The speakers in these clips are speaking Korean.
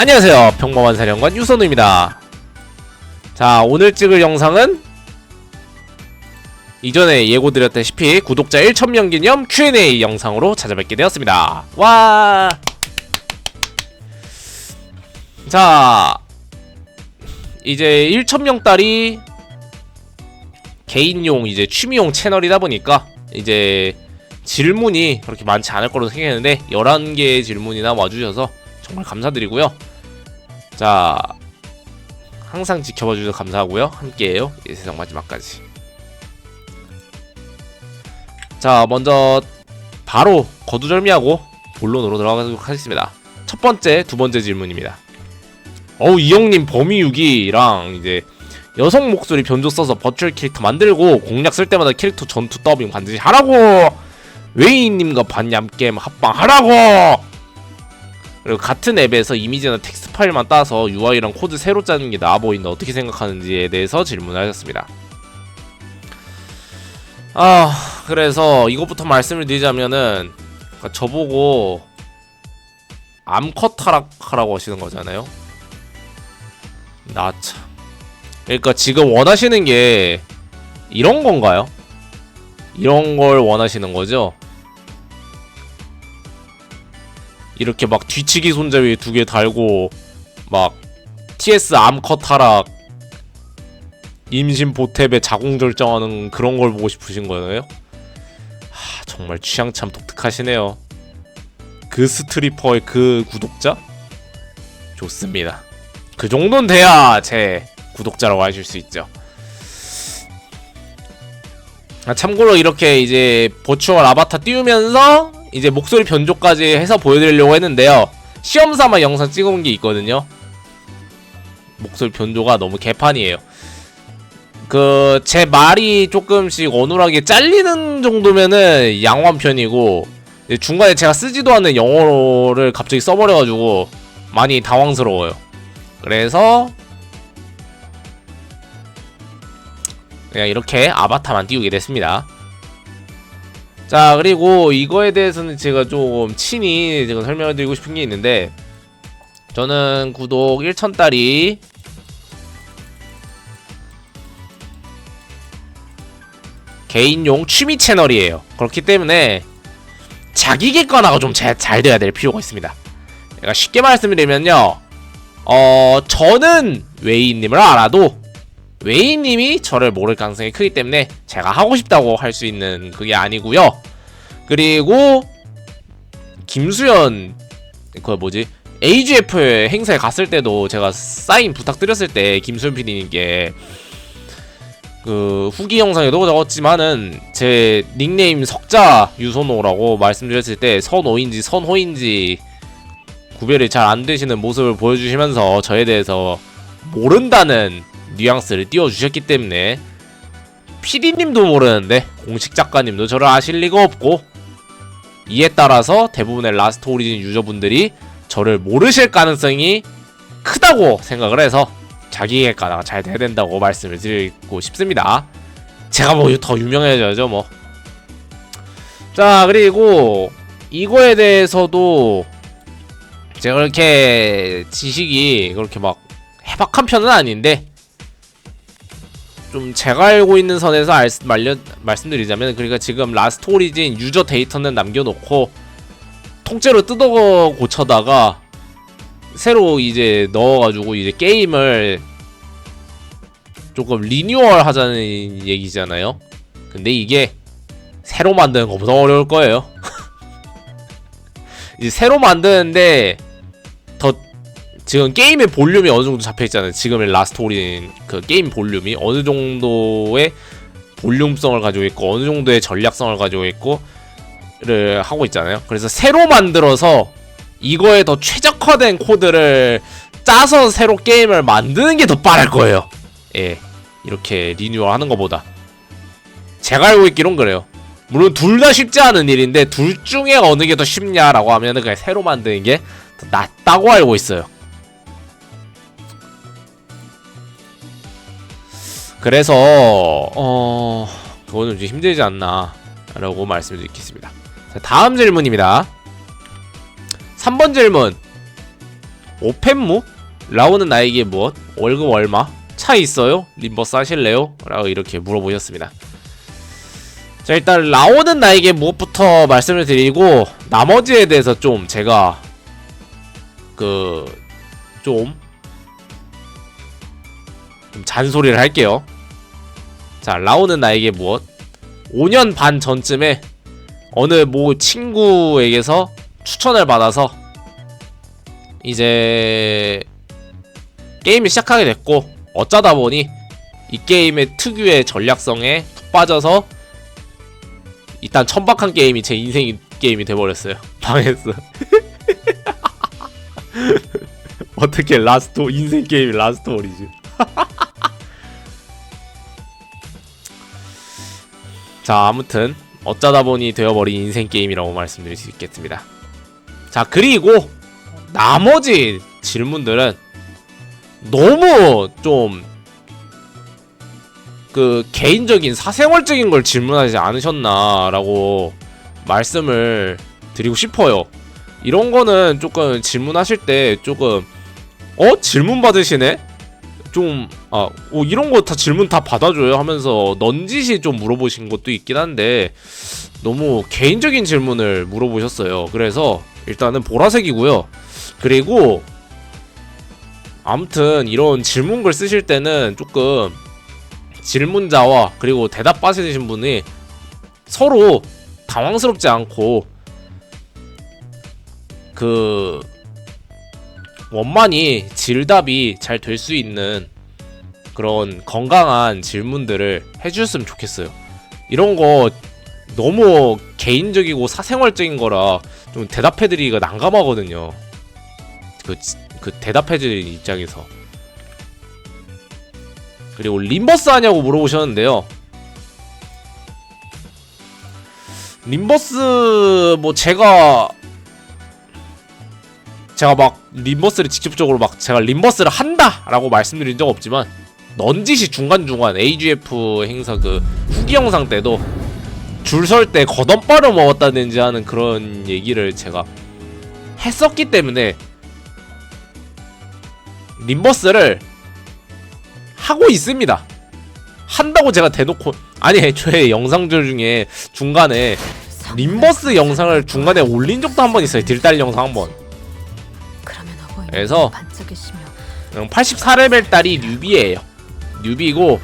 안녕하세요. 평범한 사령관 유선우입니다. 자 오늘 찍을 영상은 이전에 예고드렸다시피 구독자 1000명 기념 Q&A 영상으로 찾아뵙게 되었습니다. 와! 자, 이제 1,000명 딸이 개인용 이제 취미용 채널이다 보니까 이제 질문이 그렇게 많지 않을 거로 생각했는데 11개의 질문이나 와주셔서 정말 감사드리고요. 자, 항상 지켜봐 주셔서 감사하고요. 함께해요. 이 세상 마지막까지. 자, 먼저 바로 거두절미하고 본론으로 들어가도록 하겠습니다. 첫 번째, 두 번째 질문입니다. 어우 이형님 범위유기랑 이제 여성 목소리 변조 써서 버추얼 캐릭터 만들고 공략 쓸 때마다 캐릭터 전투 더빙 반드시 하라고 웨이님과 반냠 게임 합방하라고 그리고 같은 앱에서 이미지나 텍스트 파일만 따서 UI랑 코드 새로 짜는 게 나아 보인다 어떻게 생각하는지에 대해서 질문하셨습니다. 아 그래서 이것부터 말씀을 드리자면은 그러니까 저보고 암컷 하락하라고 하시는 거잖아요. 나 참. 그러니까 지금 원하시는 게 이런 건가요? 이런 걸 원하시는 거죠? 이렇게 막 뒤치기 손잡이 두 개 달고 막 TS 암컷 하락 임신 보탭에 자궁 절정하는 그런 걸 보고 싶으신 거예요? 하, 정말 취향 참 독특하시네요. 그 스트리퍼의 그 구독자? 좋습니다. 그 정도는 돼야 제 구독자라고 하실 수 있죠. 아, 참고로 이렇게 이제 버추얼 아바타 띄우면서 이제 목소리 변조까지 해서 보여드리려고 했는데요. 시험 삼아 영상 찍어온 게 있거든요. 목소리 변조가 너무 개판이에요. 그 제 말이 조금씩 어눌하게 잘리는 정도면은 양호한 편이고 중간에 제가 쓰지도 않는 영어를 갑자기 써버려가지고 많이 당황스러워요. 그래서 그냥 이렇게 아바타만 띄우게 됐습니다. 자 그리고 이거에 대해서는 제가 조금 친히 제가 설명을 드리고 싶은 게 있는데 저는 구독 1천달이 개인용 취미 채널이에요. 그렇기 때문에 자기 객관화가 좀 잘 돼야 될 필요가 있습니다. 그러니까 쉽게 말씀드리면요. 어, 저는 웨이님을 알아도 웨이님이 저를 모를 가능성이 크기 때문에 제가 하고 싶다고 할 수 있는 그게 아니고요. 그리고 김수현 그 뭐지 AGF 행사에 갔을 때도 제가 사인 부탁드렸을 때 김수현 PD님께 그 후기 영상에도 적었지만은 제 닉네임 석자 유선호라고 말씀드렸을 때 선호인지 선호인지 구별이 잘 안 되시는 모습을 보여주시면서 저에 대해서 모른다는 뉘앙스를 띄워주셨기 때문에 PD님도 모르는데 공식 작가님도 저를 아실 리가 없고 이에 따라서 대부분의 라스트 오리진 유저분들이 저를 모르실 가능성이 크다고 생각을 해서 자기 객관화가 잘 돼야 된다고 말씀을 드리고 싶습니다. 제가 뭐 더 유명해져야죠 뭐. 자 그리고 이거에 대해서도 제가 그렇게 지식이 그렇게 막 해박한 편은 아닌데 좀 제가 알고 있는 선에서 알, 말려, 말씀드리자면 그러니까 지금 라스트 오리진 유저 데이터는 남겨놓고 통째로 뜯어 고쳐다가 새로 이제 넣어가지고 이제 게임을 조금 리뉴얼 하자는 얘기잖아요. 근데 이게 새로 만드는 것보다 어려울 거예요. 이제 새로 만드는데 더 지금 게임의 볼륨이 어느 정도 잡혀 있잖아요. 지금의 라스트 오리진 그 게임 볼륨이 어느 정도의 볼륨성을 가지고 있고 어느 정도의 전략성을 가지고 있고를 하고 있잖아요. 그래서 새로 만들어서 이거에 더 최적화된 코드를 짜서 새로 게임을 만드는 게 더 빠를 거예요. 예. 이렇게 리뉴얼 하는 것보다. 제가 알고 있기론 그래요. 물론 둘 다 쉽지 않은 일인데 둘 중에 어느 게 더 쉽냐라고 하면은 그냥 새로 만드는 게 더 낫다고 알고 있어요. 그래서 어 그거는 좀 힘들지 않나라고 말씀드리겠습니다. 자, 다음 질문입니다. 3번 질문. 오펜무? 라오는 나에게 무엇? 월급 얼마? 차 있어요? 림버스 하실래요? 라고 이렇게 물어보셨습니다. 자 일단 라오는 나에게 무엇부터 말씀을 드리고 나머지에 대해서 좀 제가 그 좀 좀 잔소리를 할게요. 자 라오는 나에게 무엇? 5년 반 전쯤에 어느 모 친구에게서 추천을 받아서 이제 게임을 시작하게 됐고 어쩌다 보니 이 게임의 특유의 전략성에 푹 빠져서 일단 천박한 게임이 제 인생 게임이 돼버렸어요. 망했어. 어떻게 라스트 인생 게임이 라스트 오리지? 자 아무튼 어쩌다 보니 되어버린 인생 게임이라고 말씀드릴 수 있겠습니다. 자 그리고 나머지 질문들은 너무 좀 그 개인적인 사생활적인 걸 질문하지 않으셨나라고 말씀을 드리고 싶어요. 이런 거는 조금 질문하실 때 조금 어 질문 받으시네? 좀, 아, 오, 이런 거 다 질문 다 받아줘요 하면서 넌지시 좀 물어보신 것도 있긴 한데, 너무 개인적인 질문을 물어보셨어요. 그래서 일단은 보라색이고요. 그리고, 아무튼 이런 질문글 쓰실 때는 조금 질문자와 그리고 대답하시는 분이 서로 당황스럽지 않고, 그, 원만히 질답이 잘 될 수 있는 그런 건강한 질문들을 해주셨으면 좋겠어요. 이런 거 너무 개인적이고 사생활적인 거라 좀 대답해드리기가 난감하거든요. 그, 그 대답해드리는 입장에서. 그리고 림버스 하냐고 물어보셨는데요. 림버스 뭐 제가 제가 막 림버스를 직접적으로 막 제가 림버스를 한다 라고 말씀드린 적 없지만 넌지시 중간중간 AGF 행사 그 후기 영상 때도 줄 설때 겉엄빠를 먹었다든지 하는 그런 얘기를 제가 했었기 때문에 림버스를 하고 있습니다. 한다고 제가 대놓고 아니 애초에 영상들 중에 중간에 림버스 영상을 중간에 올린 적도 한 번 있어요. 딜달 영상 한 번. 그래서 84레벨 딸이 뉴비예요. 뉴비고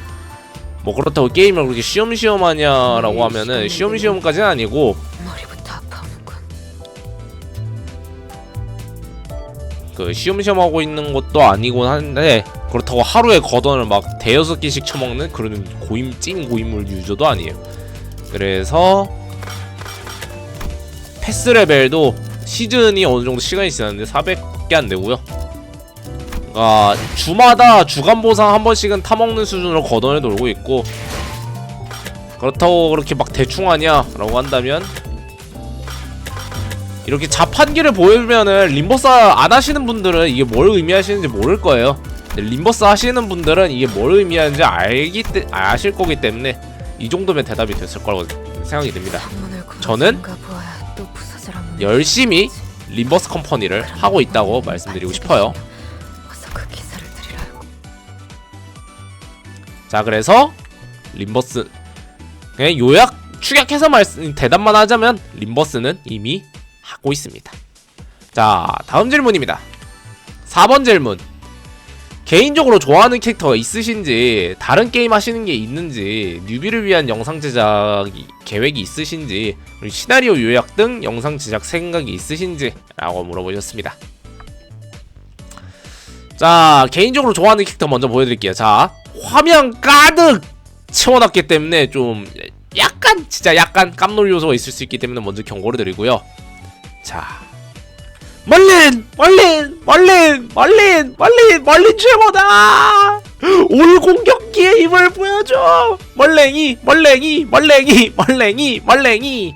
뭐 그렇다고 게임을 그렇게 쉬엄쉬엄 하냐라고 하면은 쉬엄쉬엄까지는 아니고. 그 쉬엄쉬엄 하고 있는 것도 아니곤 한데 그렇다고 하루에 걷어을 막 대여섯 개씩 처먹는 그런 고임 찐 고인물 유저도 아니에요. 그래서 패스 레벨도 시즌이 어느 정도 시간이 지났는데 400 개안 되고요. 아 주마다 주간 보상 한 번씩은 타먹는 수준으로 걷어내 놀고 있고 그렇다고 그렇게 막 대충 하냐라고 한다면 이렇게 자판기를 보여주면은 림버스 안 하시는 분들은 이게 뭘 의미하시는지 모를 거예요. 림버스 하시는 분들은 이게 뭘 의미하는지 알기 때, 아실 거기 때문에 이 정도면 대답이 됐을 거라고 생각이 듭니다. 저는 열심히. 림버스 컴퍼니를 하고 있다고 말씀드리고 싶어요. 그. 자 그래서 림버스 그냥 요약 축약해서 말씀 대답만 하자면 림버스는 이미 하고 있습니다. 자 다음 질문입니다. 4번 질문 개인적으로 좋아하는 캐릭터가 있으신지 다른 게임 하시는 게 있는지 뉴비를 위한 영상 제작 계획이 있으신지 시나리오 요약 등 영상 제작 생각이 있으신지 라고 물어보셨습니다. 자 개인적으로 좋아하는 캐릭터 먼저 보여드릴게요. 자 화면 가득 채워놨기 때문에 좀 약간 진짜 약간 깜놀 요소가 있을 수 있기 때문에 먼저 경고를 드리고요. 자 멀린 멀린 멀린 멀린 멀린 멀린 최고다. 올 공격기의 힘을 보여줘. 멀랭이 멀랭이 멀랭이 멀랭이 멀랭이.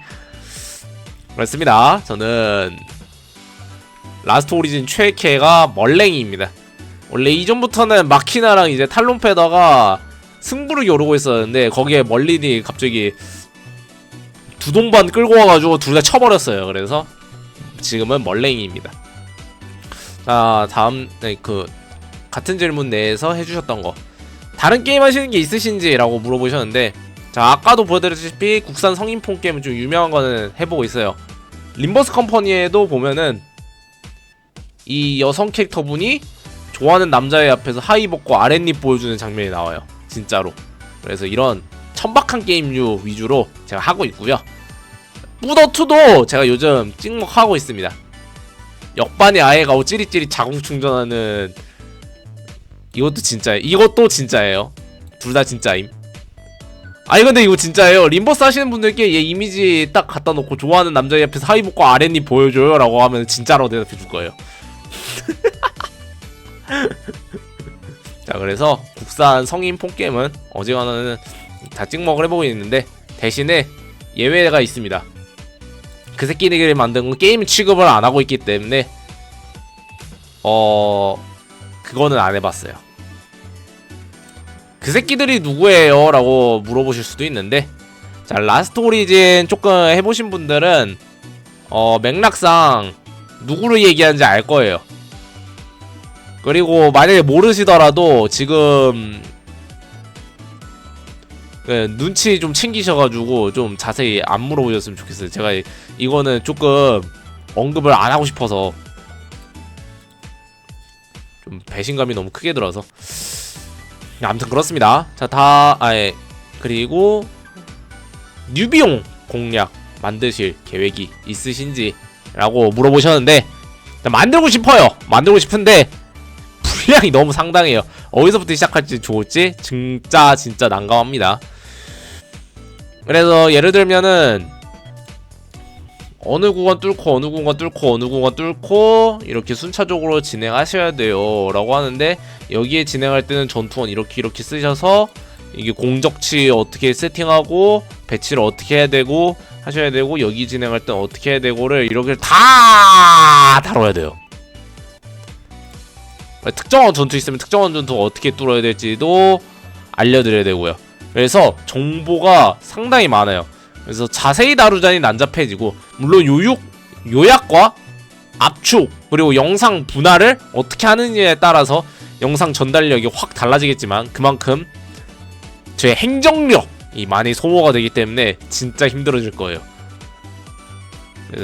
그렇습니다. 저는 라스트 오리진 최애캐가 멀랭이입니다. 원래 이전부터는 마키나랑 이제 탈론 패더가 승부를 겨루고 있었는데 거기에 멀린이 갑자기 두 동반 끌고 와가지고 둘 다 쳐버렸어요. 그래서 지금은 멀랭이입니다. 아 다음 네, 그 같은 질문 내에서 해주셨던 거. 다른 게임 하시는 게 있으신지라고 물어보셨는데 자 아까도 보여드렸다시피 국산 성인폰 게임은 좀 유명한 거는 해보고 있어요. 림버스 컴퍼니에도 보면은 이 여성 캐릭터분이 좋아하는 남자의 앞에서 하이 벗고 아랫입 보여주는 장면이 나와요. 진짜로. 그래서 이런 천박한 게임류 위주로 제가 하고 있고요 뿌더2도 제가 요즘 찍먹하고 있습니다 역반에 아예 가고 찌릿찌릿 자궁 충전하는 이것도 진짜예요. 이것도 진짜예요. 둘 다 진짜임. 아니 근데 이거 진짜예요. 림버스 하시는 분들께 얘 이미지 딱 갖다 놓고 좋아하는 남자 옆에서 하이복고 아랫입 보여줘요 라고 하면 진짜로 대답해 줄 거예요. 자 그래서 국산 성인 폰게임은 어지간하면 다 찍먹을 해보고 있는데 대신에 예외가 있습니다. 그 새끼들이 만든 건 게임 취급을 안 하고 있기 때문에 어 그거는 안 해봤어요. 그 새끼들이 누구예요? 라고 물어보실 수도 있는데 자 라스트 오리진 조금 해보신 분들은 어 맥락상 누구를 얘기하는지 알 거예요. 그리고 만약에 모르시더라도 지금 그 눈치 좀 챙기셔가지고 좀 자세히 안 물어보셨으면 좋겠어요. 제가 이- 이거는 조금 언급을 안 하고 싶어서 좀 배신감이 너무 크게 들어서 아무튼 그렇습니다. 자, 다 아예 그리고 뉴비용 공략 만드실 계획이 있으신지라고 물어보셨는데 자, 만들고 싶어요. 만들고 싶은데 분량이 너무 상당해요. 어디서부터 시작할지 좋을지 진짜 진짜 난감합니다. 그래서 예를 들면은 어느 구간 뚫고 어느 구간 뚫고 어느 구간 뚫고 이렇게 순차적으로 진행하셔야 돼요. 라고 하는데 여기에 진행할 때는 전투원 이렇게 이렇게 쓰셔서 이게 공적치 어떻게 세팅하고 배치를 어떻게 해야 되고 하셔야 되고 여기 진행할 때는 어떻게 해야 되고를 이렇게 다 다뤄야 돼요. 특정한 전투 있으면 특정한 전투 어떻게 뚫어야 될지도 알려드려야 되고요. 그래서 정보가 상당히 많아요 그래서 자세히 다루자니 난잡해지고 물론 요육 요약과 압축 그리고 영상 분할을 어떻게 하느냐에 따라서 영상 전달력이 확 달라지겠지만 그만큼 제 행정력이 많이 소모가 되기 때문에 진짜 힘들어질 거예요.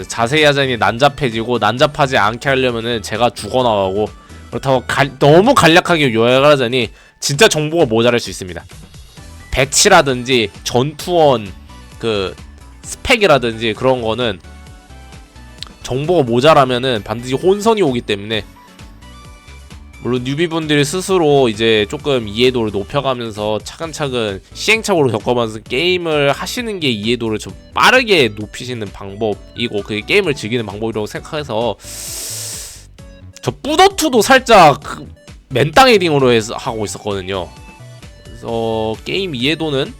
자세히 하자니 난잡해지고 난잡하지 않게 하려면은 제가 죽어나가고 그렇다고 갈- 너무 간략하게 요약을 하자니 진짜 정보가 모자랄 수 있습니다. 배치라든지 전투원 그 스펙이라든지 그런 거는 정보가 모자라면은 반드시 혼선이 오기 때문에 물론 뉴비분들이 스스로 이제 조금 이해도를 높여가면서 차근차근 시행착오로 겪어가면서 게임을 하시는 게 이해도를 좀 빠르게 높이시는 방법이고 그게 게임을 즐기는 방법이라고 생각해서 저 뿌더투도 살짝 그 맨땅 헤딩으로 해서 하고 있었거든요. 그래서 게임 이해도는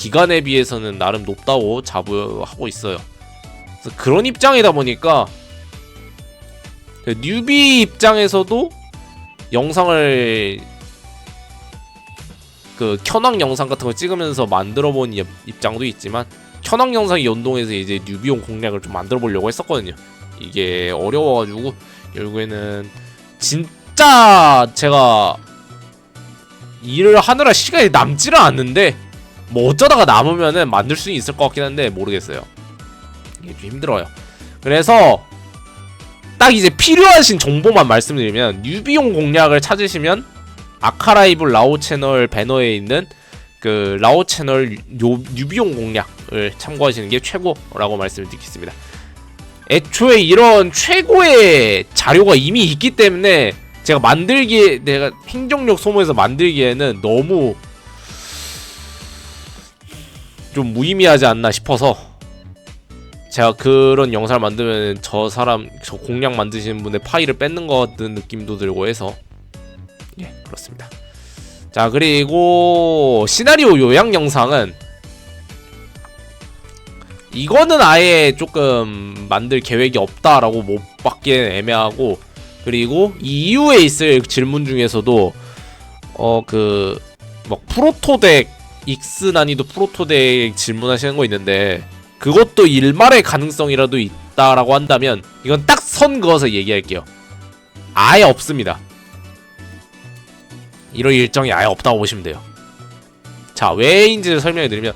기간에 비해서는 나름 높다고 자부하고 있어요. 그래서 그런 입장이다 보니까 그 뉴비 입장에서도 영상을 그 켜낭 영상 같은 거 찍으면서 만들어 본 입- 입장도 있지만 켜낭 영상이 연동해서 이제 뉴비용 공략을 좀 만들어 보려고 했었거든요. 이게 어려워가지고 결국에는 진짜 제가 일을 하느라 시간이 남지를 않는데 뭐 어쩌다가 남으면은 만들 수 있을 것 같긴 한데 모르겠어요. 이게 좀 힘들어요. 그래서 딱 이제 필요하신 정보만 말씀드리면 뉴비용 공략을 찾으시면 아카라이브 라오 채널 배너에 있는 그 라오 채널 요 뉴비용 공략을 참고하시는 게 최고라고 말씀을 드리겠습니다. 애초에 이런 최고의 자료가 이미 있기 때문에 제가 만들기에 내가 행정력 소모해서 만들기에는 너무 좀 무의미하지 않나 싶어서 제가 그런 영상을 만들면 저 사람 저 공략 만드시는 분의 파일을 뺏는 것 같은 느낌도 들고 해서 예 그렇습니다. 자 그리고 시나리오 요약 영상은 이거는 아예 조금 만들 계획이 없다라고 못 받기엔 애매하고 그리고 이 이후에 있을 질문 중에서도 어 그 막 프로토덱 익스 난이도 프로토덱 질문하시는 거 있는데 그것도 일말의 가능성이라도 있다라고 한다면 이건 딱 선 그어서 얘기할게요. 아예 없습니다. 이런 일정이 아예 없다고 보시면 돼요. 자, 왜인지를 설명해 드리면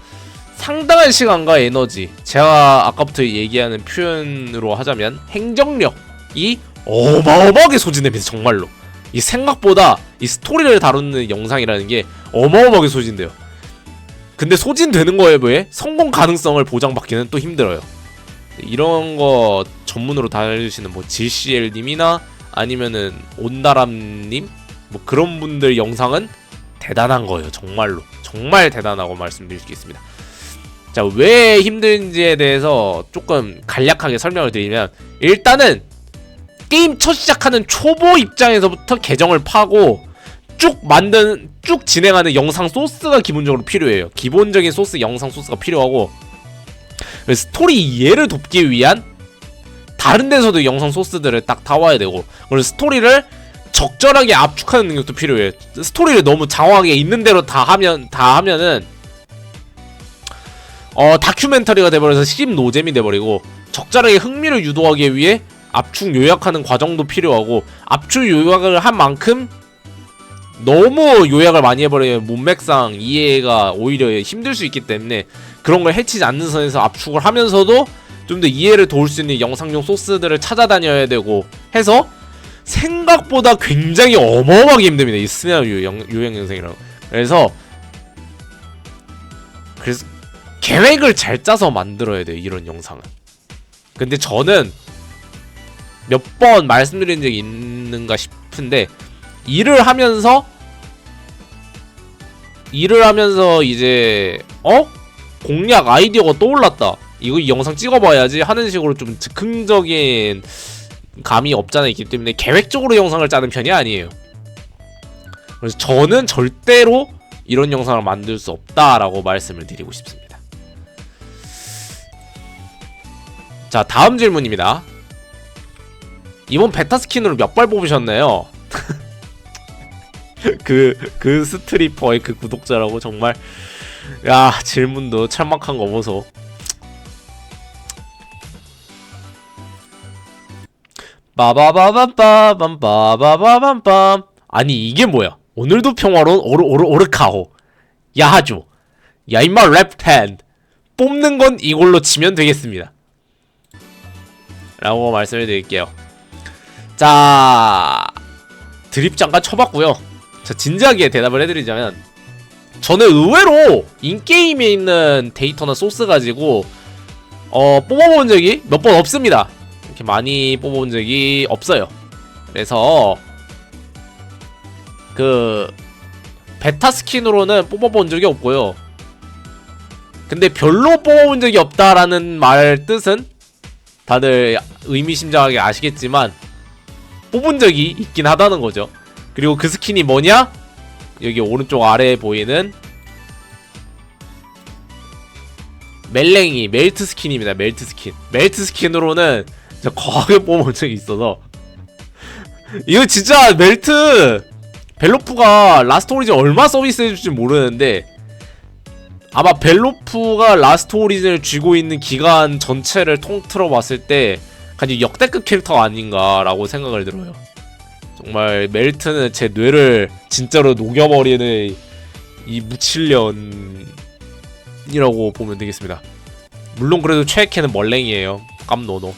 상당한 시간과 에너지, 제가 아까부터 얘기하는 표현으로 하자면 행정력이 어마어마하게 소진됩니다. 정말로. 이 생각보다 이 스토리를 다루는 영상이라는 게 어마어마하게 소진돼요. 근데 소진되는 거에 비해 성공 가능성을 보장받기는 또 힘들어요. 이런 거 전문으로 다루시는 뭐 GCL님이나 아니면은 온다람님 뭐 그런 분들 영상은 대단한 거예요. 정말로 정말 대단하고 말씀드릴 수 있습니다. 자, 왜 힘든지에 대해서 조금 간략하게 설명을 드리면 일단은 게임 첫 시작하는 초보 입장에서부터 계정을 파고 쭉 만든 쭉 진행하는 영상 소스가 기본적으로 필요해요. 기본적인 소스 영상 소스가 필요하고 스토리 이해를 돕기 위한 다른 데서도 영상 소스들을 딱 타와야 되고 그리고 스토리를 적절하게 압축하는 능력도 필요해요. 스토리를 너무 장황하게 있는 대로 다 하면 다 하면은 어 다큐멘터리가 돼버려서 심 노잼이 돼버리고 적절하게 흥미를 유도하기 위해 압축 요약하는 과정도 필요하고 압축 요약을 한 만큼 너무 요약을 많이 해버리면 문맥상 이해가 오히려 힘들 수 있기 때문에 그런 걸 해치지 않는 선에서 압축을 하면서도 좀 더 이해를 도울 수 있는 영상용 소스들을 찾아다녀야 되고 해서 생각보다 굉장히 어마어마하게 힘듭니다. 이 영, 요약 영상이라고. 그래서 그래서 계획을 잘 짜서 만들어야 돼요. 이런 영상은. 근데 저는 몇 번 말씀드린 적이 있는가 싶은데 일을 하면서 일을 하면서 이제 어 공략 아이디어가 떠올랐다. 이거 이 영상 찍어봐야지 하는 식으로 좀 즉흥적인 감이 없잖아 있기 때문에 계획적으로 영상을 짜는 편이 아니에요. 그래서 저는 절대로 이런 영상을 만들 수 없다라고 말씀을 드리고 싶습니다. 자 다음 질문입니다. 이번 베타 스킨으로 몇 발 뽑으셨나요? 그, 그 스트리퍼의 그 구독자라고 정말 야 질문도 찰막한 거 보소. 빠바바밤빠밤빠바바밤빰 아니 이게 뭐야? 오늘도 평화로운 오르 오르 오르카호. 야하죠 야 임마 랩텐 뽑는 건 이걸로 치면 되겠습니다. 라고 말씀을 드릴게요. 자 드립 잠깐 쳐봤고요 자 진지하게 대답을 해드리자면 저는 의외로 인게임에 있는 데이터나 소스 가지고 어 뽑아본 적이 몇 번 없습니다. 이렇게 많이 뽑아본 적이 없어요. 그래서 그 베타 스킨으로는 뽑아본 적이 없고요. 근데 별로 뽑아본 적이 없다라는 말 뜻은 다들 의미심장하게 아시겠지만 뽑은 적이 있긴 하다는 거죠 그리고 그 스킨이 뭐냐? 여기 오른쪽 아래에 보이는 멜랭이 멜트 스킨입니다. 멜트 스킨. 멜트 스킨으로는 진짜 거하게 뽑아본 적이 있어서 이거 진짜 멜트 벨로프가 라스트 오리진 얼마 서비스 해줄지 모르는데 아마 벨로프가 라스트 오리진을 쥐고 있는 기간 전체를 통틀어 봤을 때 역대급 캐릭터가 아닌가라고 생각을 들어요. 정말 멜트는 제 뇌를 진짜로 녹여버리는 이 무칠년이라고 보면 되겠습니다. 물론 그래도 최애캐는 멀랭이에요. 깜노노.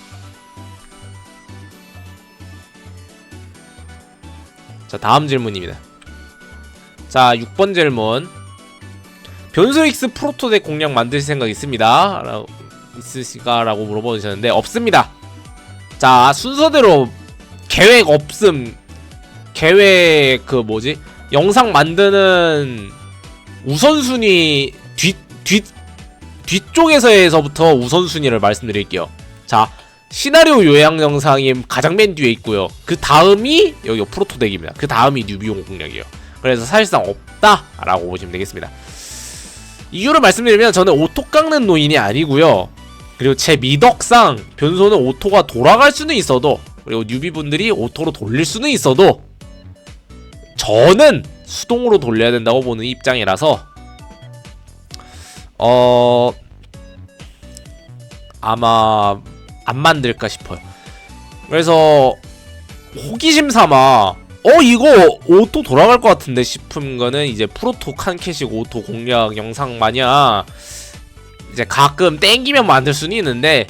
자 다음 질문입니다. 자 6번 질문. 변수 X 프로토덱 공략 만드실 생각 있습니다. 라고, 있으실까라고 물어보셨는데 없습니다. 자 순서대로 계획 없음 계획 그 뭐지 영상 만드는 우선순위 뒷뒷 뒤쪽에서에서부터 우선순위를 말씀드릴게요. 자 시나리오 요약 영상이 가장 맨 뒤에 있고요. 그 다음이 여기 프로토덱입니다. 그 다음이 뉴비용 공략이에요. 그래서 사실상 없다라고 보시면 되겠습니다. 이유를 말씀드리면 저는 오토 깎는 노인이 아니고요. 그리고 제 미덕상 변소는 오토가 돌아갈 수는 있어도 그리고 뉴비분들이 오토로 돌릴 수는 있어도 저는 수동으로 돌려야 된다고 보는 입장이라서 어 아마 안 만들까 싶어요. 그래서 호기심 삼아 어 이거 오토 돌아갈 것 같은데 싶은 거는 이제 프로토 칸캐식 오토 공략 영상 마냥 이제 가끔 땡기면 만들 수는 있는데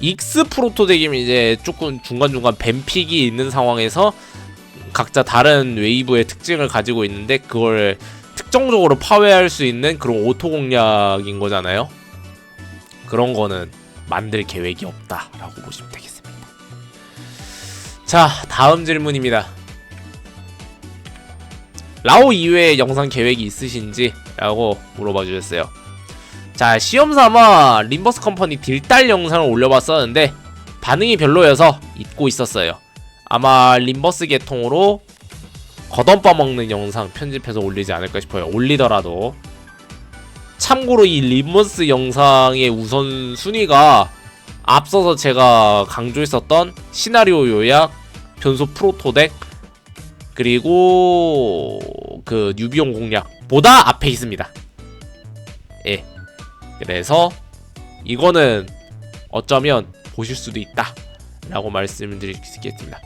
익스 프로토 덱이면 이제 조금 중간중간 뱀픽이 있는 상황에서 각자 다른 웨이브의 특징을 가지고 있는데 그걸 특정적으로 파괴할 수 있는 그런 오토 공략인 거잖아요. 그런 거는 만들 계획이 없다라고 보시면 되겠습니다. 자, 다음 질문입니다. 라오 이외에 영상 계획이 있으신지? 라고 물어봐 주셨어요. 자, 시험 삼아 림버스 컴퍼니 딜달 영상을 올려봤었는데 반응이 별로여서 잊고 있었어요. 아마 림버스 계통으로 걷어 빠먹는 영상 편집해서 올리지 않을까 싶어요. 올리더라도 참고로 이 림버스 영상의 우선 순위가 앞서서 제가 강조했었던 시나리오 요약, 변소 프로토덱 그리고 그 뉴비용 공략보다 앞에 있습니다. 예. 그래서 이거는 어쩌면 보실 수도 있다 라고 말씀드릴 수 있겠습니다.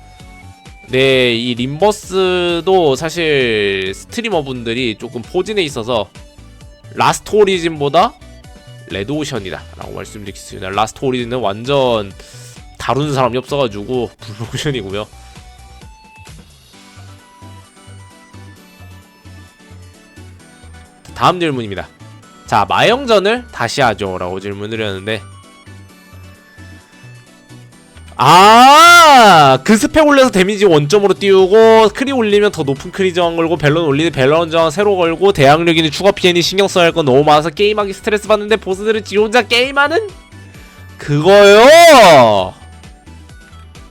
네, 이 림버스도 사실 스트리머 분들이 조금 포진해 있어서 라스트 오리진보다 레드 오션이다 라고 말씀드리겠습니다. 라스트 오리진은 완전 다루는 사람이 없어가지고 블루 오션이고요. 다음 질문입니다. 자, 마영전을 다시 하죠. 라고 질문을 드렸는데. 아, 그 스펙 올려서 데미지 원점으로 띄우고, 크리 올리면 더 높은 크리 저항 걸고, 벨런 올리는 벨런 저항 새로 걸고, 대항력이니 추가 피해니 신경 써야 할 건 너무 많아서 게임하기 스트레스 받는데, 보스들은 지 혼자 게임하는? 그거요!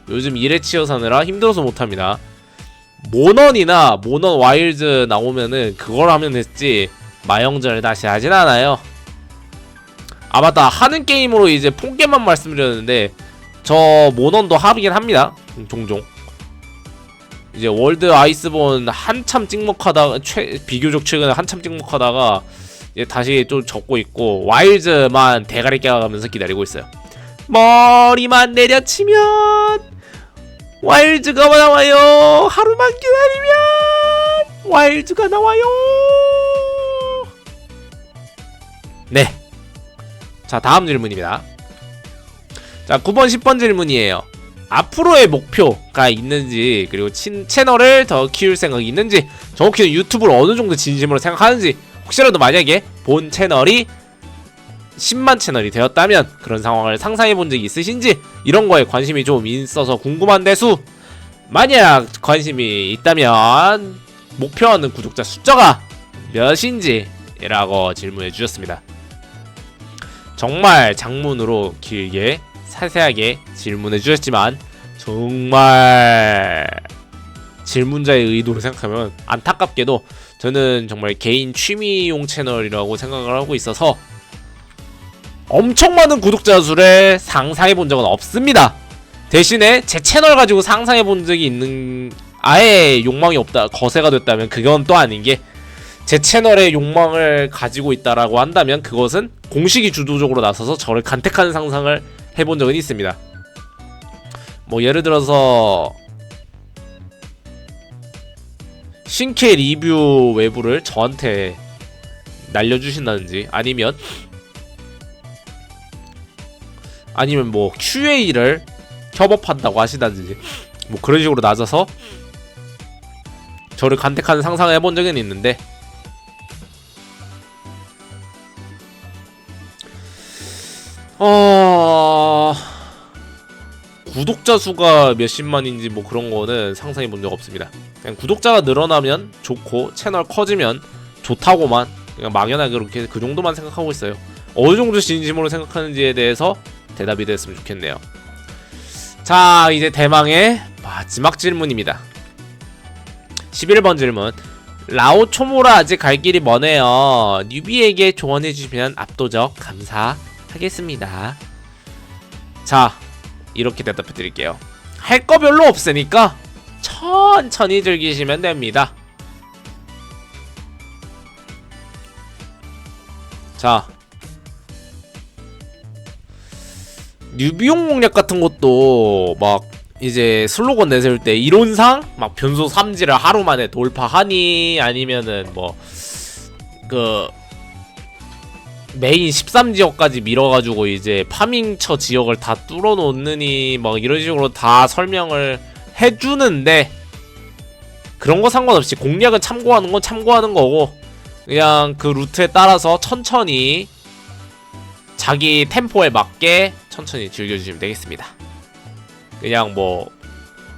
요즘 일에 치여 사느라 힘들어서 못합니다. 모넌이나 모넌 와일드 나오면은 그걸 하면 됐지 마영전을 다시 하진 않아요. 아 맞다 하는 게임으로 이제 폰게만 말씀드렸는데 저 모넌도 하긴 합니다. 음, 종종. 이제 월드 아이스본 한참 찍먹하다가 최 비교적 최근에 한참 찍먹하다가 이제 다시 좀 적고 있고 와일드만 대가리 깨가면서 기다리고 있어요. 머리만 내려치면 와일드가 나와요. 하루만 기다리면 와일드가 나와요. 네. 자, 다음 질문입니다. 자, 9번, 10번 질문이에요. 앞으로의 목표가 있는지, 그리고 친, 채널을 더 키울 생각이 있는지, 정확히는 유튜브를 어느 정도 진심으로 생각하는지, 혹시라도 만약에 본 채널이 10만 채널이 되었다면 그런 상황을 상상해 본 적이 있으신지 이런 거에 관심이 좀 있어서 궁금한 대수 만약 관심이 있다면 목표하는 구독자 숫자가 몇인지 라고 질문해 주셨습니다 정말 장문으로 길게 자세하게 질문해 주셨지만 정말 질문자의 의도를 생각하면 안타깝게도 저는 정말 개인 취미용 채널이라고 생각을 하고 있어서 엄청 많은 구독자 수를 상상해 본 적은 없습니다. 대신에 제 채널 가지고 상상해 본 적이 있는 아예 욕망이 없다 거세가 됐다면 그건 또 아닌 게 제 채널에 욕망을 가지고 있다라고 한다면 그것은 공식이 주도적으로 나서서 저를 간택하는 상상을 해본 적은 있습니다. 뭐 예를 들어서 신캐 리뷰 외부를 저한테 날려주신다든지 아니면 아니면 뭐 QA를 협업한다고 하시다든지 뭐 그런 식으로 낮아서 저를 간택하는 상상을 해본 적은 있는데 어 구독자 수가 몇십만인지 뭐 그런 거는 상상해 본 적 없습니다. 그냥 구독자가 늘어나면 좋고 채널 커지면 좋다고만 그냥 막연하게 그렇게 그 정도만 생각하고 있어요. 어느 정도 진심으로 생각하는지에 대해서 대답이 됐으면 좋겠네요. 자, 이제 대망의 마지막 질문입니다. 11번 질문. 라오 초모라 아직 갈 길이 머네요. 뉴비에게 조언해 주시면 압도적 감사 하겠습니다. 자, 이렇게 대답해 드릴게요. 할 거 별로 없으니까 천천히 즐기시면 됩니다. 자, 뉴비용 공략 같은 것도 막 이제 슬로건 내세울 때 이론상 막 변소 3지를 하루 만에 돌파하니 아니면은 뭐 그 메인 13지역까지 밀어가지고 이제 파밍처 지역을 다 뚫어놓느니 막 이런 식으로 다 설명을 해주는데 그런 거 상관없이 공략은 참고하는 건 참고하는 거고 그냥 그 루트에 따라서 천천히 자기 템포에 맞게 천천히 즐겨주시면 되겠습니다. 그냥 뭐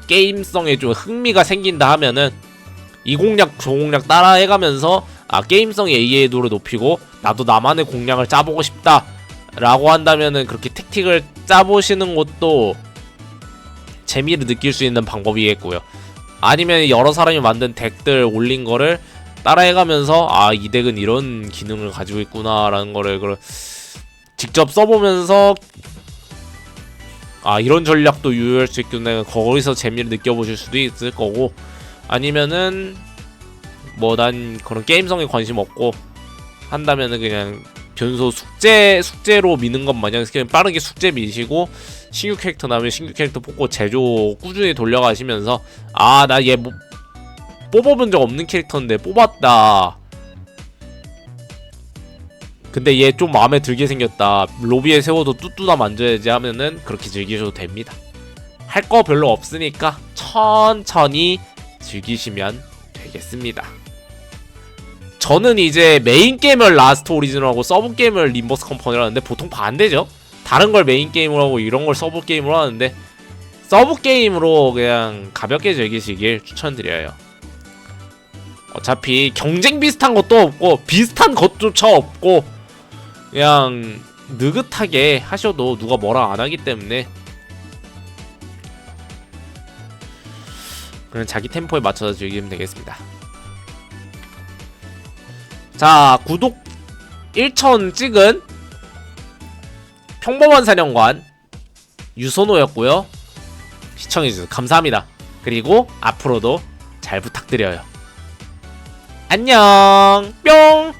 게임성에 좀 흥미가 생긴다 하면은 이 공략 저 공략 따라 해가면서 아 게임성의 이해도를 높이고 나도 나만의 공략을 짜보고 싶다 라고 한다면은 그렇게 택틱을 짜보시는 것도 재미를 느낄 수 있는 방법이겠고요. 아니면 여러 사람이 만든 덱들 올린 거를 따라해가면서 아 이 덱은 이런 기능을 가지고 있구나라는 거를 그걸 직접 써보면서 아 이런 전략도 유효할 수 있겠네 거기서 재미를 느껴보실 수도 있을 거고 아니면은 뭐 난 그런 게임성에 관심 없고 한다면은 그냥 변소 숙제 숙제로 미는 것 마냥 그냥 빠르게 숙제 미시고 신규 캐릭터 나오면 신규 캐릭터 뽑고 제조 꾸준히 돌려가시면서 아 나 얘 뭐, 뽑아본 적 없는 캐릭터인데 뽑았다. 근데 얘 좀 마음에 들게 생겼다. 로비에 세워도 뚜뚜다 만져야지 하면은 그렇게 즐기셔도 됩니다. 할 거 별로 없으니까 천천히 즐기시면 되겠습니다 저는 이제 메인 게임을 라스트 오리진을 하고 서브 게임을 림버스 컴퍼니를 하는데 보통 반대죠 다른 걸 메인 게임으로 하고 이런 걸 서브 게임으로 하는데 서브 게임으로 그냥 가볍게 즐기시길 추천드려요 어차피 경쟁 비슷한 것도 없고 비슷한 것조차 없고 그냥 느긋하게 하셔도 누가 뭐라 안 하기 때문에 그냥 자기 템포에 맞춰서 즐기면 되겠습니다. 자, 구독 1천 찍은 평범한 사령관 유선호였고요. 시청해주셔서 감사합니다. 그리고 앞으로도 잘 부탁드려요. 안녕 뿅